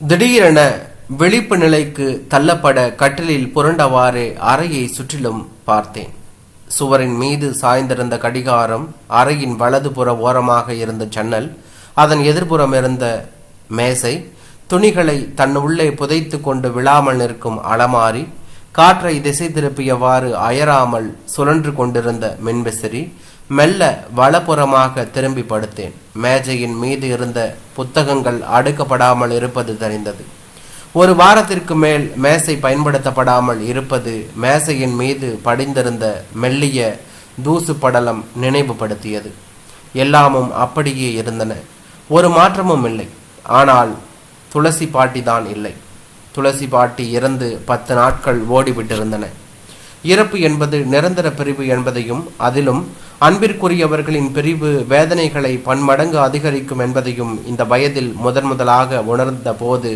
திடீரென விழிப்பு நிலைக்கு தள்ளப்பட கட்டிலில் புரண்டவாறு அறையை சுற்றிலும் பார்த்தேன். சுவரின் மீது சாய்ந்திருந்த கடிகாரம் அறையின் வலதுபுற ஓரமாக இருந்த ஜன்னல் அதன் எதிர்ப்புறம் இருந்த மேசை துணிகளை தன் உள்ளே புதைத்து கொண்டு விழாமல் நிற்கும் அலமாரி காற்றை திசை திருப்பியவாறு அயராமல் சுழன்று கொண்டிருந்த மின்விசிறி மெல்ல வலப்புறமாக திரும்பி படுத்தேன். மேஜையின் மீது இருந்த புத்தகங்கள் அடுக்கப்படாமல் இருப்பது தெரிந்தது. ஒரு வாரத்திற்கு மேல் மேசை பயன்படுத்தப்படாமல் இருப்பது மேசையின் மீது படிந்திருந்த மெல்லிய தூசு படலம் நினைவுபடுத்தியது. எல்லாமும் அப்படியே இருந்தன. ஒரு மாற்றமும் இல்லை. ஆனால் துளசி பாட்டி தான் இல்லை. துளசி பாட்டி இறந்து பத்து நாட்கள் ஓடிவிட்டிருந்தன. இறப்பு என்பது நிரந்தர பிரிவு என்பதையும் அதிலும் அன்பிற்குரியவர்களின் பிரிவு வேதனைகளை பன்மடங்கு அதிகரிக்கும் என்பதையும் இந்த வயதில் முதன் முதலாக உணர்ந்த போது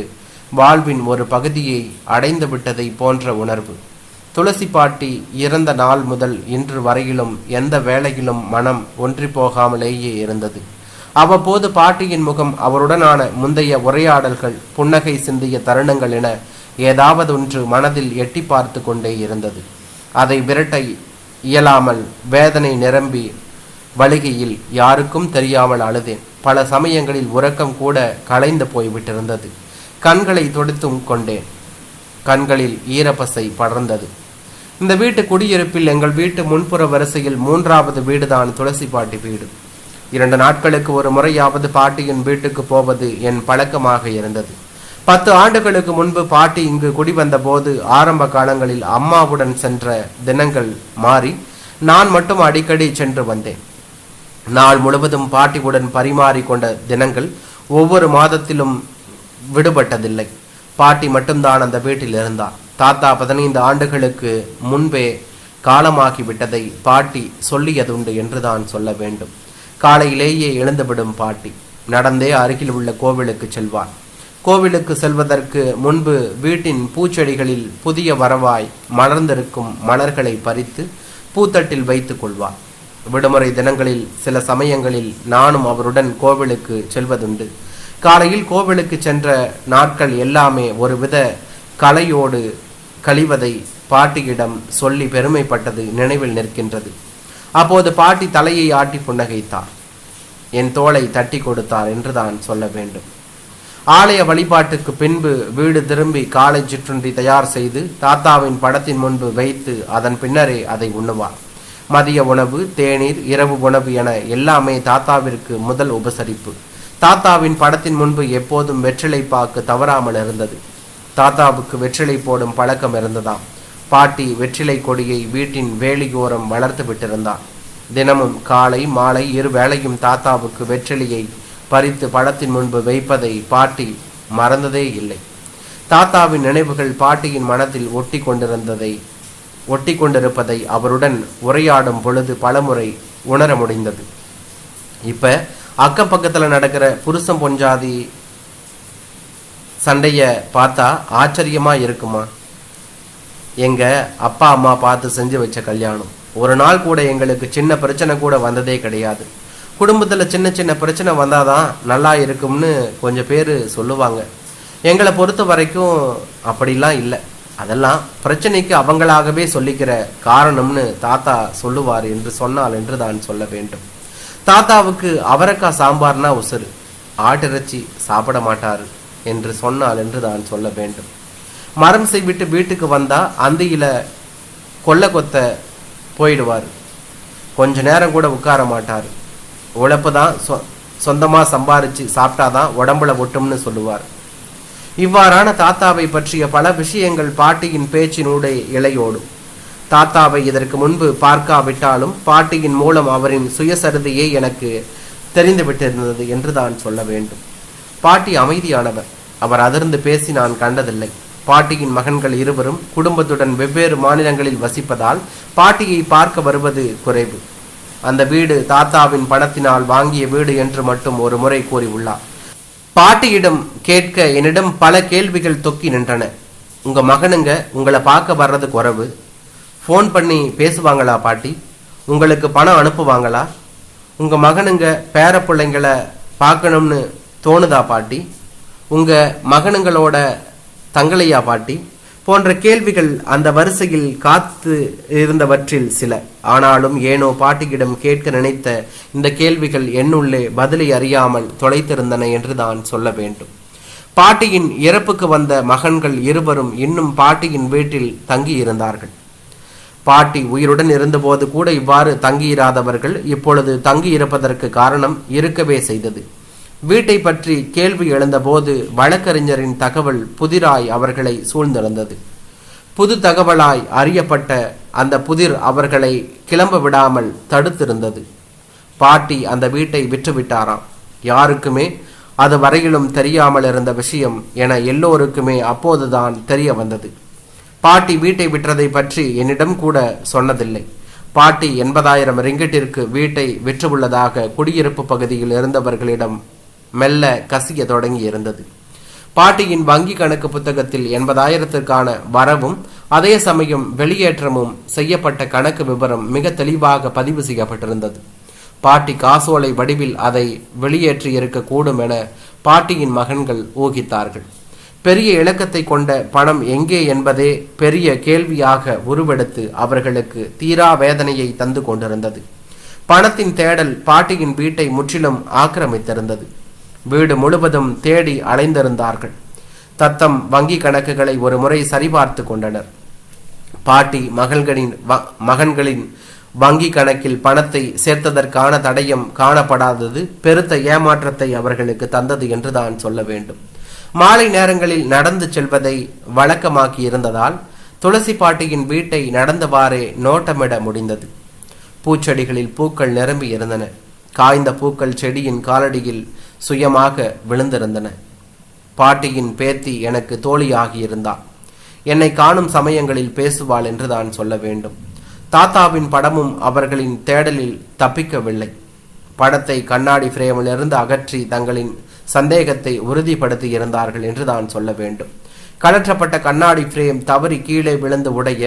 வாழ்வின் ஒரு பகுதியை அடைந்து விட்டதை போன்ற உணர்வு. துளசி பாட்டி இறந்த நாள் முதல் இன்று வரையிலும் எந்த வேளையிலும் மனம் ஒன்றி போகாமலேயே இருந்தது. அவ்வப்போது பாட்டியின் முகம் அவருடனான முந்தைய உரையாடல்கள் புன்னகை சிந்திய தருணங்கள் என ஏதாவது ஒன்று மனதில் எட்டி பார்த்து கொண்டே இருந்தது. அதை விரட்ட இயலாமல் வேதனை நிரம்பி வழிகையில் யாருக்கும் தெரியாமல் அழுதேன். பல சமயங்களில் உறக்கம் கூட கலைந்து போய்விட்டிருந்தது. கண்களை தொடுத்தும் கொண்டேன். கண்களில் ஈரப்பசை படர்ந்தது. இந்த வீட்டு குடியிருப்பில் எங்கள் வீட்டு முன்புற வரிசையில் மூன்றாவது வீடுதான் துளசி பாட்டி வீடு. இரண்டு நாட்களுக்கு ஒரு முறையாவது பாட்டியின் வீட்டுக்கு போவது என் பழக்கமாக இருந்தது. பத்து ஆண்டுகளுக்கு முன்பு பாட்டி இங்கு குடிவந்த போது ஆரம்ப காலங்களில் அம்மாவுடன் சென்ற தினங்கள் மாறி நான் மட்டும் அடிக்கடி சென்று வந்தேன். நாள் முழுவதும் பாட்டியுடன் பரிமாறிக்கொண்ட தினங்கள் ஒவ்வொரு மாதத்திலும் விடுபட்டதில்லை. பாட்டி மட்டும்தான் அந்த வீட்டில் இருந்தார் தாத்தா பதினைந்து ஆண்டுகளுக்கு முன்பே காலமாகி விட்டதை பாட்டி சொல்லியதுண்டு என்றுதான் சொல்ல வேண்டும். காலையிலேயே எழுந்துவிடும் பாட்டி. நடந்தே அருகில் உள்ள கோவிலுக்கு செல்வார் கோவிலுக்கு செல்வதற்கு முன்பு வீட்டின் பூச்செடிகளில் புதிய வரவாய் மலர்ந்திருக்கும் மலர்களை பறித்து பூத்தட்டில் வைத்துக் கொள்வார். விடுமுறை தினங்களில் சில சமயங்களில் நானும் அவருடன் கோவிலுக்கு செல்வதுண்டு. காலையில் கோவிலுக்கு சென்ற நாட்கள் எல்லாமே ஒருவித கலையோடு கழிவதை பாட்டியிடம் சொல்லி பெருமைப்பட்டது நினைவில் நிற்கின்றது. அப்போது பாட்டி தலையை ஆட்டி புன்னகைத்தார். என் தோளை தட்டி கொடுத்தார் என்று தான் சொல்ல வேண்டும். ஆலய வழிபாட்டுக்கு பின்பு வீடு திரும்பி காலை சிற்றுண்டி தயார் செய்து தாத்தாவின் படத்தின் முன்பு வைத்து அதன் பின்னரே அதை உண்ணுவார். மதிய உணவு தேநீர் இரவு உணவு என எல்லாமே தாத்தாவிற்கு முதல் உபசரிப்பு. தாத்தாவின் படத்தின் முன்பு எப்போதும் வெற்றிலை பாக்கு தவறாமல் இருந்தது. தாத்தாவுக்கு வெற்றிலை போடும் பழக்கம் இருந்ததாம். பாட்டி வெற்றிலை கொடியை வீட்டின் வேலியோரம் வளர்த்து விட்டிருந்தார். தினமும் காலை மாலை இரு வேளையும் தாத்தாவுக்கு வெற்றிலையை பறித்து படத்தின் முன்பு வைப்பதை பாட்டி மறந்ததே இல்லை. தாத்தாவின் நினைவுகள் பாட்டியின் மனத்தில் ஒட்டி கொண்டிருந்ததை ஒட்டி கொண்டிருப்பதை அவருடன் உரையாடும் பொழுது பலமுறை உணர முடிந்தது. இப்ப அக்கம் பக்கத்தில் நடக்கிற புருஷம் பொஞ்சாதி சண்டைய பார்த்தா ஆச்சரியமா இருக்குமா? எங்க அப்பா அம்மா பார்த்து செஞ்சு வச்ச கல்யாணம். ஒரு நாள் கூட எங்களுக்கு சின்ன பிரச்சனை கூட வந்ததே கிடையாது. குடும்பத்தில் சின்ன சின்ன பிரச்சனை வந்தால் தான் நல்லா இருக்கும்னு கொஞ்சம் பேர் சொல்லுவாங்க. எங்களை பொறுத்த வரைக்கும் அப்படிலாம் இல்லை. அதெல்லாம் பிரச்சனைக்கு அவங்களாகவே சொல்லிக்கிற காரணம்னு தாத்தா சொல்லுவார் என்று சொன்னால் என்று தான் சொல்ல வேண்டும். தாத்தாவுக்கு அவரக்காய் சாம்பார்னா உசுறு. ஆட்டிறைச்சி சாப்பிட மாட்டார் என்று சொன்னால் என்று தான் சொல்ல வேண்டும். மரம் செய்விட்டு வீட்டுக்கு வந்தா அந்தியில கொல்ல கொத்த போயிடுவார். கொஞ்ச நேரம் கூட உட்கார மாட்டார். உழைப்பு தான் சொ சொந்தமாக சம்பாரிச்சு சாப்பிட்டாதான் உடம்புல ஒட்டும்னு சொல்லுவார். இவ்வாறான தாத்தாவை பற்றிய பல விஷயங்கள் பாட்டியின் பேச்சினூடே இலையோடும் தாத்தாவை இதற்கு முன்பு பார்க்காவிட்டாலும் பாட்டியின் மூலம் அவரின் சுயசரிதையே எனக்கு தெரிந்துவிட்டிருந்தது என்று தான் சொல்ல வேண்டும். பாட்டி அமைதியானவர். அவர் அதிர்ந்து பேசி நான் கண்டதில்லை. பாட்டியின் மகன்கள் இருவரும் குடும்பத்துடன் வெவ்வேறு மாநிலங்களில் வசிப்பதால் பாட்டியை பார்க்க வருவது குறைவு. அந்த வீடு தாத்தாவின் பணத்தினால் வாங்கிய வீடு என்று மட்டும் ஒரு முறை கூறியுள்ளார். பாட்டியிடம் கேட்க என்னிடம் பல கேள்விகள் தொக்கி நின்றன. உங்க மகனுங்க உங்களை பார்க்க வர்றது குறவு ஃபோன் பண்ணி பேசுவாங்களா பாட்டி? உங்களுக்கு பணம் அனுப்புவாங்களா? உங்க மகனுங்க பேர பிள்ளைங்களை பார்க்கணும்னு தோணுதா பாட்டி? உங்க மகனுங்களோட தங்களையா பாட்டி? போன்ற கேள்விகள் அந்த வரிசையில் காத்து இருந்தவற்றில் சில. ஆனாலும் ஏனோ பாட்டியிடம் கேட்க நினைத்த இந்த கேள்விகள் என்னுள்ளே பதிலை அறியாமல் தொலைத்திருந்தன என்று தான் சொல்ல வேண்டும். பாட்டியின் இறப்புக்கு வந்த மகன்கள் இருவரும் இன்னும் பாட்டியின் வீட்டில் தங்கியிருந்தார்கள். பாட்டி உயிருடன் இருந்தபோது கூட இவ்வாறு தங்கியிராதவர்கள் இப்பொழுது தங்கியிருப்பதற்கு காரணம் இருக்கவே செய்தது. வீட்டை பற்றி கேள்வி எழுந்தபோது வழக்கறிஞரின் தகவல் புதிராய் அவர்களை சூழ்ந்திருந்தது. புது தகவலாய் அறியப்பட்ட அந்த புதிர் அவர்களை கிளம்ப விடாமல் தடுத்திருந்தது. பாட்டி அந்த வீட்டை விற்றுவிட்டாராம். யாருக்குமே அது வரையிலும் தெரியாமல் இருந்த விஷயம் என எல்லோருக்குமே அப்போதுதான் தெரிய வந்தது. பாட்டி வீட்டை விற்றதை பற்றி என்னிடம் கூட சொன்னதில்லை. பாட்டி எண்பதாயிரம் ரிங்கிட்டிற்கு வீட்டை விற்றுள்ளதாக குடியிருப்பு பகுதியில் இருந்தவர்களிடம் மெல்ல கசிய தொடங்கி இருந்தது பாட்டியின் வங்கி கணக்கு புத்தகத்தில் எண்பதாயிரத்திற்கான வரவும் அதே சமயம் வெளியேற்றமும் செய்யப்பட்ட கணக்கு விவரம் மிக தெளிவாக பதிவு செய்யப்பட்டிருந்தது. பாட்டி காசோலை வடிவில் அதை வெளியேற்றி இருக்கக்கூடும் என பாட்டியின் மகன்கள் ஊகித்தார்கள். பெரிய இலக்கத்தை கொண்ட பணம் எங்கே என்பதே பெரிய கேள்வியாக உருவெடுத்து அவர்களுக்கு தீரா வேதனையை தந்து கொண்டிருந்தது. பணத்தின் தேடல் பாட்டியின் வீட்டை முற்றிலும் ஆக்கிரமித்திருந்தது. வீடு முழுவதும் தேடி அலைந்திருந்தார்கள். தத்தம் வங்கி கணக்குகளை ஒரு முறை சரிபார்த்து கொண்டனர். பாட்டி மகள்களின் வ- மகன்களின் வங்கி கணக்கில் பணத்தை சேர்த்ததற்கான தடயம் காணப்படாதது பெருத்த ஏமாற்றத்தை அவர்களுக்கு தந்தது என்று தான் சொல்ல வேண்டும். மாலை நேரங்களில் நடந்து செல்வதை வழக்கமாக்கி இருந்ததால் துளசி பாட்டியின் வீட்டை நடந்தவாறே நோட்டமிட முடிந்தது. பூச்செடிகளில் பூக்கள் நிரம்பி இருந்தன. காய்ந்த பூக்கள் செடியின் காலடியில் சுயமாக விழுந்திருந்தன. பாட்டியின் பேத்தி எனக்கு தோழியாகியிருந்தாள் என்னை காணும் சமயங்களில் பேசுவாள் என்று தான் சொல்ல வேண்டும். தாத்தாவின் படமும் அவர்களின் தேடலில் தப்பிக்கவில்லை. படத்தை கண்ணாடி பிரேமிலிருந்து அகற்றி தங்களின் சந்தேகத்தை உறுதிப்படுத்தி இருந்தார்கள் என்று தான் சொல்ல வேண்டும். கழற்றப்பட்ட கண்ணாடி பிரேம் தவறி கீழே விழுந்து உடைய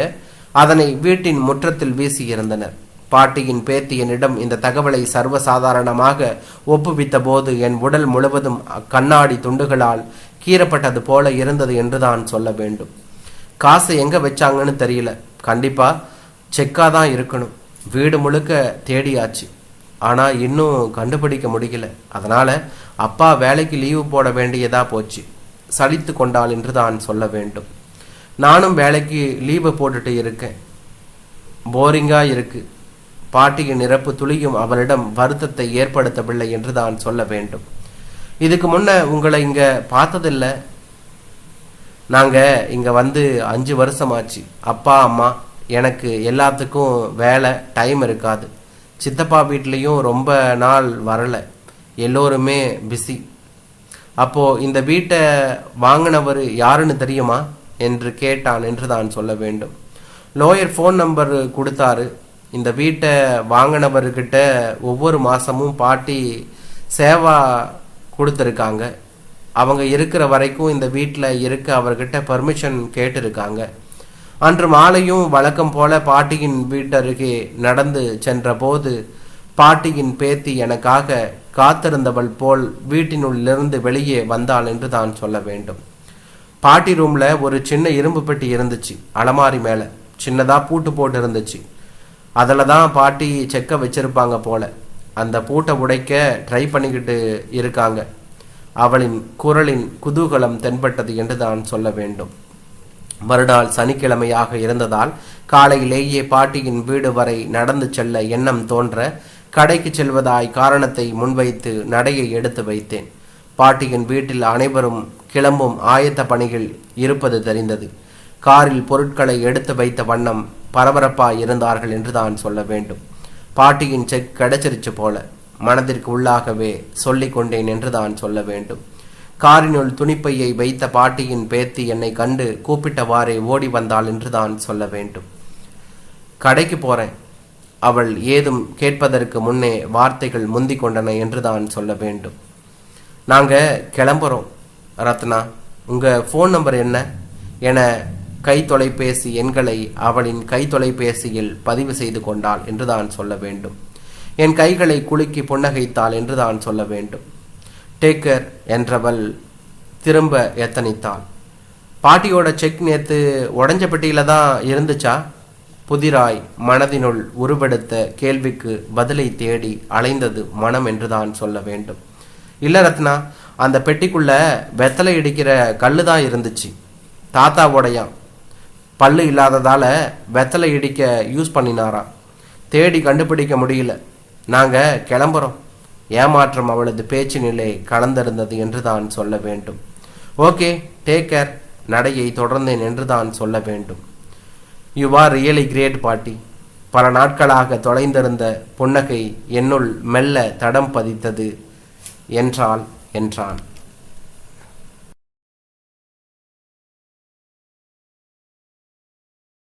அதனை வீட்டின் முற்றத்தில் வீசியிருந்தனர். பாட்டியின் பேத்தி என்னிடம் இந்த தகவலை சர்வசாதாரணமாக ஒப்புவித்த போது என் உடல் முழுவதும் கண்ணாடி துண்டுகளால் கீறப்பட்டது போல இருந்தது என்று தான் சொல்ல வேண்டும். காசு எங்க வச்சாங்கன்னு தெரியல. கண்டிப்பா செக்கா தான் இருக்கணும். வீடு முழுக்க தேடியாச்சு. ஆனா இன்னும் கண்டுபிடிக்க முடியல. அதனால அப்பா வேலைக்கு லீவு போட வேண்டியதா போச்சு. சலித்து கொண்டாள் என்று தான் சொல்ல வேண்டும். நானும் வேலைக்கு லீவு போட்டுட்டு இருக்கேன். போரிங்காக இருக்குது பாட்டியின் இறப்பு துளியும் அவனிடம் வருத்தத்தை ஏற்படுத்தவில்லை என்று தான் சொல்ல வேண்டும். இதுக்கு முன்ன உங்களை இங்க பார்த்ததில்ல. நாங்க இங்க வந்து அஞ்சு வருஷமாச்சு. அப்பா அம்மா எனக்கு எல்லாத்துக்கும் வேலை டைம் இருக்காது. சித்தப்பா வீட்லேயும் ரொம்ப நாள் வரலை. எல்லோருமே பிஸி அப்போ இந்த வீட்டை வாங்கினவர் யாருன்னு தெரியுமா? என்று கேட்டான் என்று தான் சொல்ல வேண்டும். லோயர் ஃபோன் நம்பர் கொடுத்தாரு. இந்த வீட்டை வாங்கினவர்கிட்ட ஒவ்வொரு மாதமும் பாட்டி சேவா கொடுத்துருக்காங்க. அவங்க இருக்கிற வரைக்கும் இந்த வீட்டில் இருக்க அவர்கிட்ட பர்மிஷன் கேட்டிருக்காங்க. அன்று மாலையும் வழக்கம் போல பாட்டியின் வீட்டருகே நடந்து சென்றபோது பாட்டியின் பேத்தி எனக்காக காத்திருந்தவள் போல் வீட்டினுள்ளிருந்து வெளியே வந்தாள் என்று தான் சொல்ல வேண்டும். பாட்டி ரூம்ல ஒரு சின்ன இரும்பு பெட்டி இருந்துச்சு. அலமாரி மேலே. சின்னதாக பூட்டு போட்டு இருந்துச்சு. அதில் தான் பாட்டி செக்க வச்சிருப்பாங்க போல. அந்த பூட்டை உடைக்க ட்ரை பண்ணிக்கிட்டு இருக்காங்க. அவளின் குரலின் குதூகலம் தென்பட்டது என்று தான் சொல்ல வேண்டும். மறுநாள் சனிக்கிழமையாக இருந்ததால் காலையிலேயே பாட்டியின் வீடு வரை நடந்து செல்ல எண்ணம் தோன்ற கடைக்கு செல்வதாய் காரணத்தை முன்வைத்து நடையை எடுத்து வைத்தேன். பாட்டியின் வீட்டில் அனைவரும் கிளம்பும் ஆயத்த பணிகள் இருப்பது தெரிந்தது. காரில் பொருட்களை எடுத்து வைத்த வண்ணம் பரபரப்பாக இருந்தார்கள் என்று தான் சொல்ல வேண்டும். பாட்டியின் செக் கிடைச்சிருச்சு போல மனதிற்கு உள்ளாகவே சொல்லிக் கொண்டேன் என்று தான் சொல்ல வேண்டும். காரினுள் துணிப்பையை வைத்த பாட்டியின் பேத்தி என்னை கண்டு கூப்பிட்டவாறே ஓடி வந்தாள் என்று தான் சொல்ல வேண்டும். கடைக்கு போறேன். அவள் ஏதும் கேட்பதற்கு முன்னே வார்த்தைகள் முந்தி கொண்டன என்று தான் சொல்ல வேண்டும். நாங்கள் கிளம்புறோம். ரத்னா உங்கள் ஃபோன் நம்பர் என்ன? என கை தொலைபேசி எண்களை அவளின் கை தொலைபேசியில் பதிவு செய்து கொண்டாள் என்று தான் சொல்ல வேண்டும். என் கைகளை குலுக்கி புன்னகைத்தாள் என்று தான் சொல்ல வேண்டும். டேக்கர் என்றவள் திரும்ப எத்தனித்தாள். பாட்டியோட செக் நேத்து உடஞ்ச பெட்டியில தான் இருந்துச்சா? புதிராய் மனதினுள் உருவெடுத்த கேள்விக்கு பதிலை தேடி அலைந்தது மனம் என்றுதான் சொல்ல வேண்டும். இல்ல ரத்னா அந்த பெட்டிக்குள்ள வெத்தலை இடிக்கிற கல்லு தான் இருந்துச்சு. தாத்தாவோடையாம் பல்லு இல்லாததால் வெத்தலை இடிக்க யூஸ் பண்ணினாராம். தேடி கண்டுபிடிக்க முடியல. நாங்கள் கிளம்புறோம். ஏமாற்றம் அவளது பேச்சு நிலை கலந்திருந்தது என்று தான் சொல்ல வேண்டும். ஓகே டேக் கேர் நடையை தொடர்ந்தேன் என்று தான் சொல்ல வேண்டும். யூ ஆர் ரியலி கிரேட் பாட்டி. பல நாட்களாக தொலைந்திருந்த புன்னகை என்னுள் மெல்ல தடம் பதித்தது என்றாள் என்றான்.